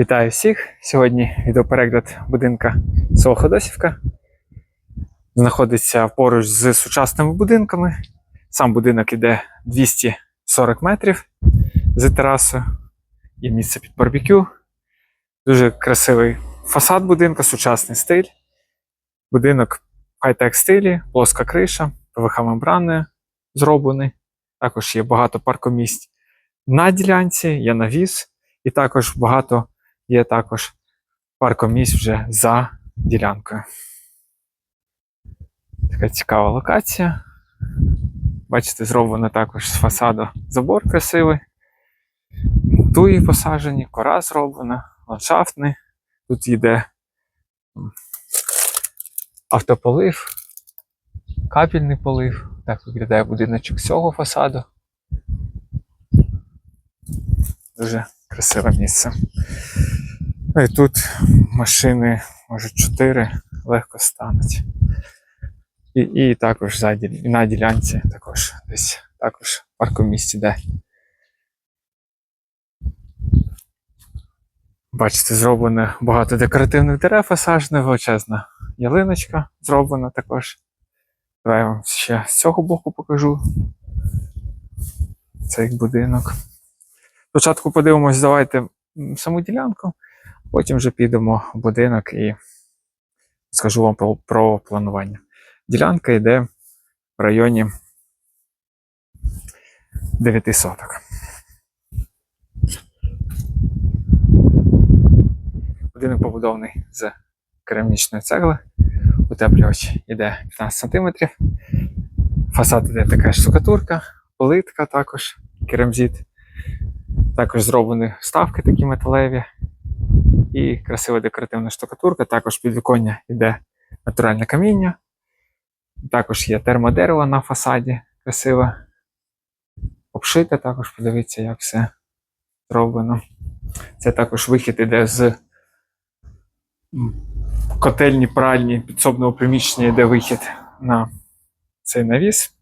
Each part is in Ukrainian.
Вітаю всіх! Сьогодні відеоперегляд будинка село Ходосівка. Знаходиться поруч з сучасними будинками. Сам будинок іде 240 метрів з терасою. Є місце під барбекю. Дуже красивий фасад будинка, сучасний стиль. Будинок в хай-тек стилі, плоска криша, ПВХ-мембраною зроблений. Також є багато паркомісць на ділянці, є навіс, і також багато є також паркомісць вже за ділянкою. Така цікава локація. Бачите, зроблено також з фасаду забор красивий. Туї посаджені, кора зроблена, ландшафтний. Тут йде автополив, капельний полив. Так виглядає будиночок з цього фасаду. Дуже красиве місце. Ну і тут машини, може, 4 легко стануть. І, і також і на ділянці також десь також паркомісць іде. Бачите, зроблено багато декоративних дерев посаджено, величезна ялиночка зроблена також. Давай я вам ще з цього боку покажу. Цей будинок. Спочатку подивимось, давайте саму ділянку, потім вже підемо в будинок і скажу вам про, планування. Ділянка йде в районі 9 соток. Будинок побудований з керамічної цегли. Утеплювач йде 15 см. Фасад іде така ж штукатурка, плитка також, керамзит. Також зроблені вставки такі металеві і красива декоративна штукатурка. Також підвіконня йде натуральне каміння. Також є термодерево на фасаді красиве. Обшите також, подивіться, як все зроблено. Це також вихід іде з котельні пральні підсобного приміщення, йде вихід на цей навіс.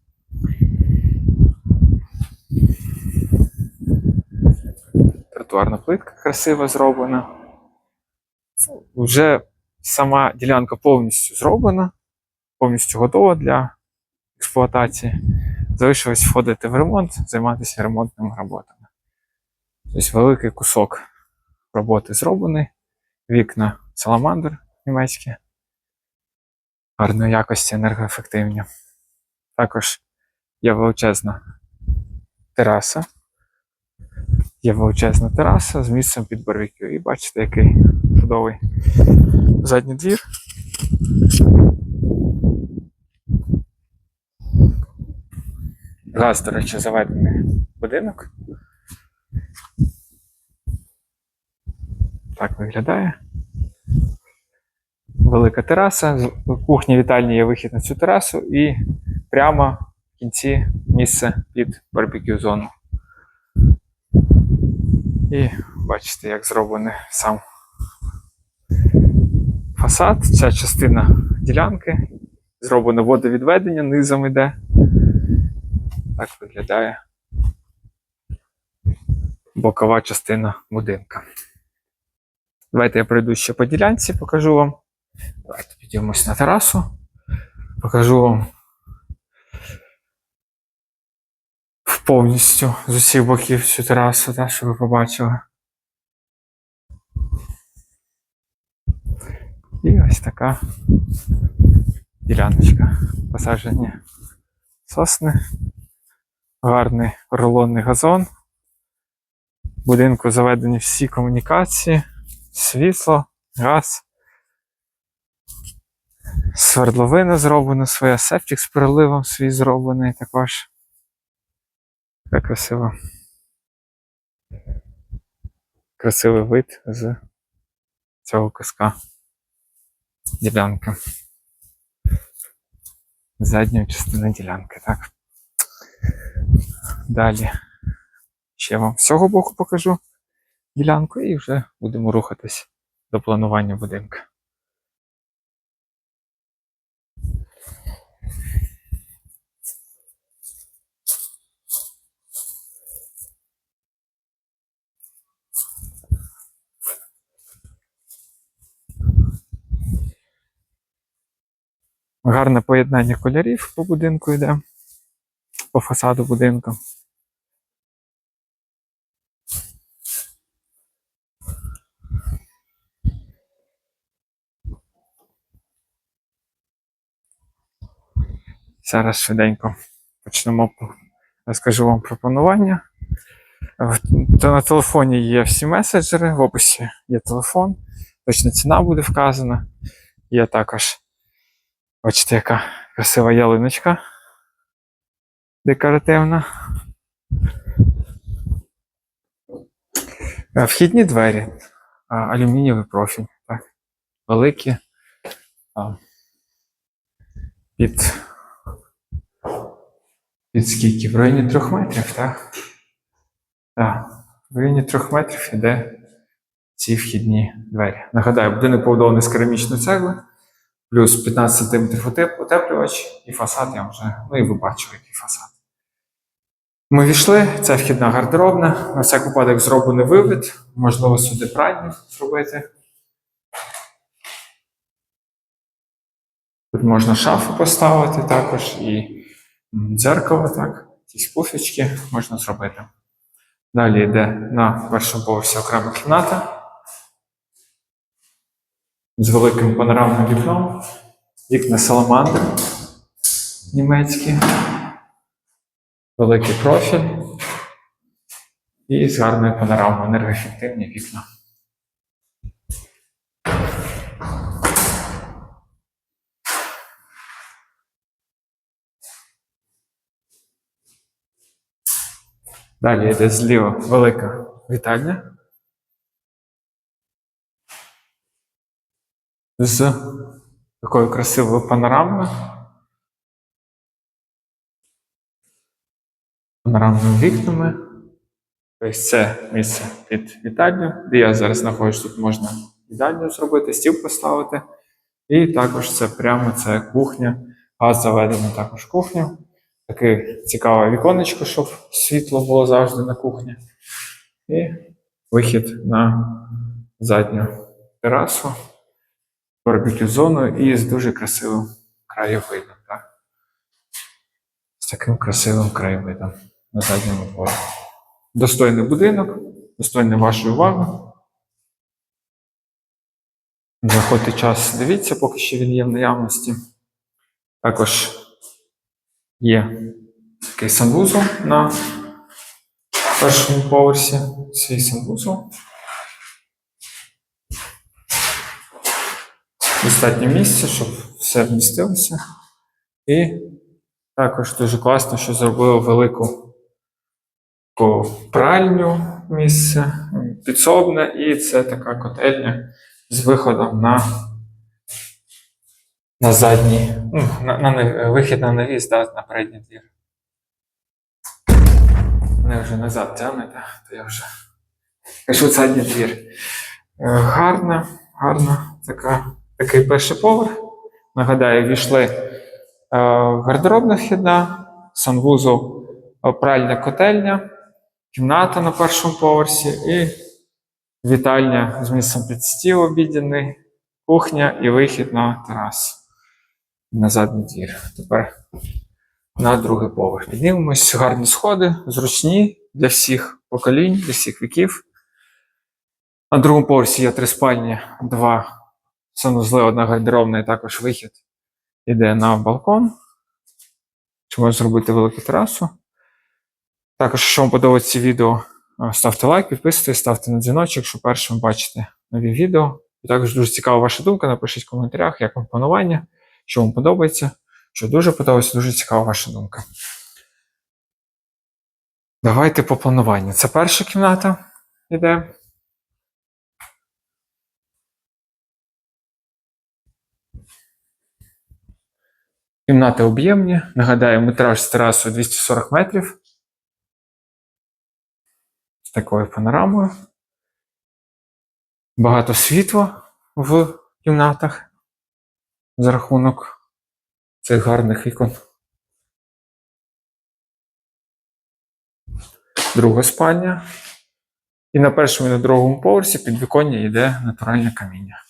тротуарна плитка красиво зроблена. Вже сама ділянка повністю зроблена, повністю готова для експлуатації. Залишилось входити в ремонт, займатися ремонтними роботами. Тобто великий кусок роботи зроблений. Вікна саламандр німецькі, гарної якості, енергоефективні. Також є величезна тераса. Є величезна тераса з місцем під барбекю. І бачите, який чудовий задній двір. Газ, до речі, заведений будинок. Так виглядає. Велика тераса. З кухні вітальні є вихід на цю терасу і прямо в кінці місце під барбекю зону. І бачите, як зроблений сам фасад. Ця частина ділянки. Зроблено водовідведення, низом іде. Так виглядає бокова частина будинка. Давайте я пройду ще по ділянці, покажу вам. Давайте підіймемось на терасу. Покажу вам повністю з усіх боків цю терасу, так, щоб ви побачили. І ось така діляночка. Посаджені сосни, гарний рулонний газон. В будинку заведені всі комунікації, світло, газ. Свердловина зроблена своя, септик з переливом свій зроблений також. Як красиво. Красивий вид з цього куска ділянки. Задньої частини ділянки, так. Далі ще вам з цього боку покажу ділянку і вже будемо рухатись до планування будинку. Гарне поєднання кольорів по будинку йде, по фасаду будинку. Зараз швиденько почнемо. по- Розкажу вам про планування. То на телефоні є всі меседжери, в описі є телефон, точна ціна буде вказана. Є також, бачите, яка красива ялиночка декоративна. Е, Вхідні двері, а, алюмінієвий профіль, так. Великі. Під, під скільки? В районі трьох метрів, так? Так. В районі трьох метрів йде ці вхідні двері. Нагадаю, будинок побудований з керамічної цегли, плюс 15 см утеплювач і фасад я вже, ну і ви бачили, який фасад. Ми війшли, це вхідна гардеробна. На всяк випадок зроблений вивід, можливо, сюди пральню зробити. Тут можна шафу поставити також і дзеркало, так, якісь пуфічки можна зробити. Далі йде на першому поверсі окрема кімната з великим панорамним вікном, вікна саламандр німецькі, великий профіль і з гарною панорамою енергоефективні вікна. Далі йде зліва велика вітальня. З такою красивою панорамою. Панорамними вікнами. Тобто це місце під вітальню, де я зараз знаходжусь, тут можна вітальню зробити, стіл поставити. І також це прямо це кухня. Газ заведений також кухню. Таке цікаве віконечко, щоб світло було завжди на кухні. І вихід на задню терасу, барбекю зону і з дуже красивим краєвидом. Так? З таким красивим краєвидом на задньому дворі. Достойний будинок, достойний вашої уваги. Заходьте час, дивіться, поки що він є в наявності. Також є такий санвузол на першому поверсі. Свій санвузол. Достатньо місця, щоб все вмістилося. І також дуже класно, що зробили велику пральню місце, підсобне, і це така котельня з виходом на, на задній, ну, на, на, вихід на навіс, да, на передній двір. Мене вже назад тягнете, то я вже кажу задній двір. Е, Гарна, гарна така, такий перший поверх. Нагадаю, війшли е, гардеробна вхідна, санвузол, пральня котельня, кімната на першому поверсі і вітальня з місцем під стіл обідяний, кухня і вихід на терасу. На задній двір. Тепер на другий поверх. Піднімемось, гарні сходи, зручні для всіх поколінь, для всіх віків. На другому поверсі є три спальні, два санузли, і також вихід іде на балкон. Чи можна зробити велику терасу. Також, якщо вам подобається відео, ставте лайк, підписуйтесь, ставте на дзвіночок, щоб першим бачити нові відео. І також дуже цікава ваша думка. Напишіть в коментарях, як вам планування, що вам подобається, що дуже подобається, дуже цікава ваша думка. Давайте по плануванню. Це перша кімната іде. Кімнати об'ємні. Нагадаю, метраж з терасою 240 метрів. З такою панорамою. Багато світла в кімнатах за рахунок цих гарних вікон. Друга спальня. І на першому і на другому поверсі під віконня йде натуральне каміння.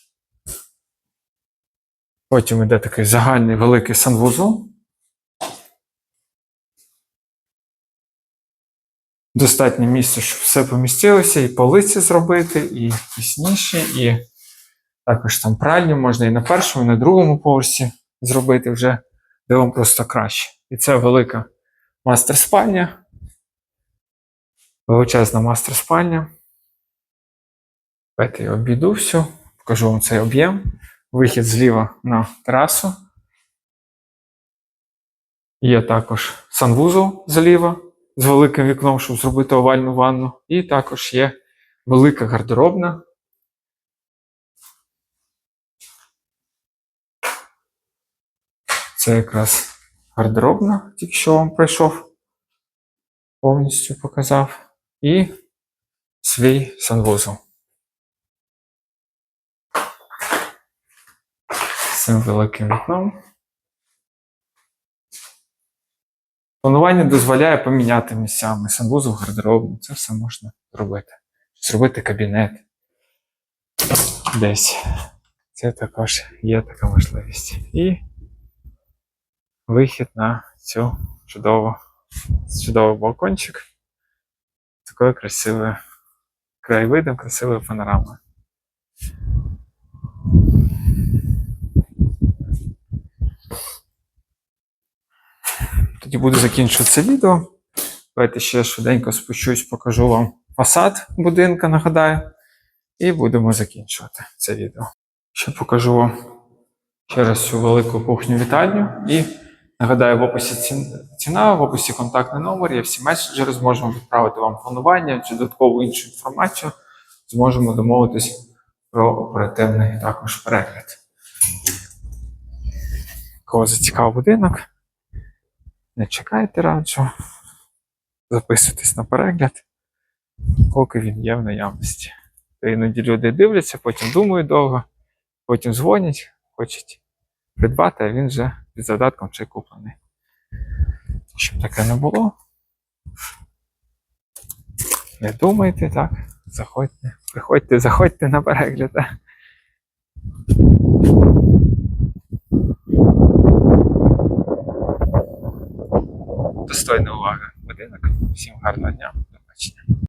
Потім йде такий загальний великий санвузол. Достатньо місця, щоб все помістилося, і полиці зробити, і якісь і також там пральню можна і на першому, і на другому поверсі зробити вже, де вам просто краще. І це велика мастер-спальня. Величезна мастер-спальня. Давайте я обійду всю, покажу вам цей об'єм. Вихід зліва на терасу. Є також санвузол зліва з великим вікном, щоб зробити овальну ванну. І також є велика гардеробна. Це якраз гардеробна, тільки що вам пройшов, повністю показав. І свій санвузол. З цим великим вікном. Планування дозволяє поміняти місцями санвузол, гардеробну. Це все можна зробити. Зробити кабінет десь. Це також є така можливість. І вихід на цю чудову, чудовий балкончик. з Такою красивою краєвидом, красивою панорамою. Тоді буду закінчувати це відео. Давайте ще швиденько спущусь, покажу вам фасад будинка, нагадаю. І будемо закінчувати це відео. Ще покажу вам ще раз цю велику кухню вітальню. І нагадаю, в описі ціна, в описі контактний номер, є всі меседжери, зможемо відправити вам планування чи додаткову іншу інформацію. Зможемо домовитись про оперативний також перегляд. Кого зацікавив будинок, не чекайте раджу. Записуйтесь на перегляд, поки він є в наявності. То іноді люди дивляться, потім думають довго, потім дзвонять, хочуть придбати, а він вже під задатком чи куплений. Щоб таке не було. Не думайте, так. Заходьте, приходьте, заходьте на перегляд. достойна уваги будинок. Всім гарного дня, до побачення.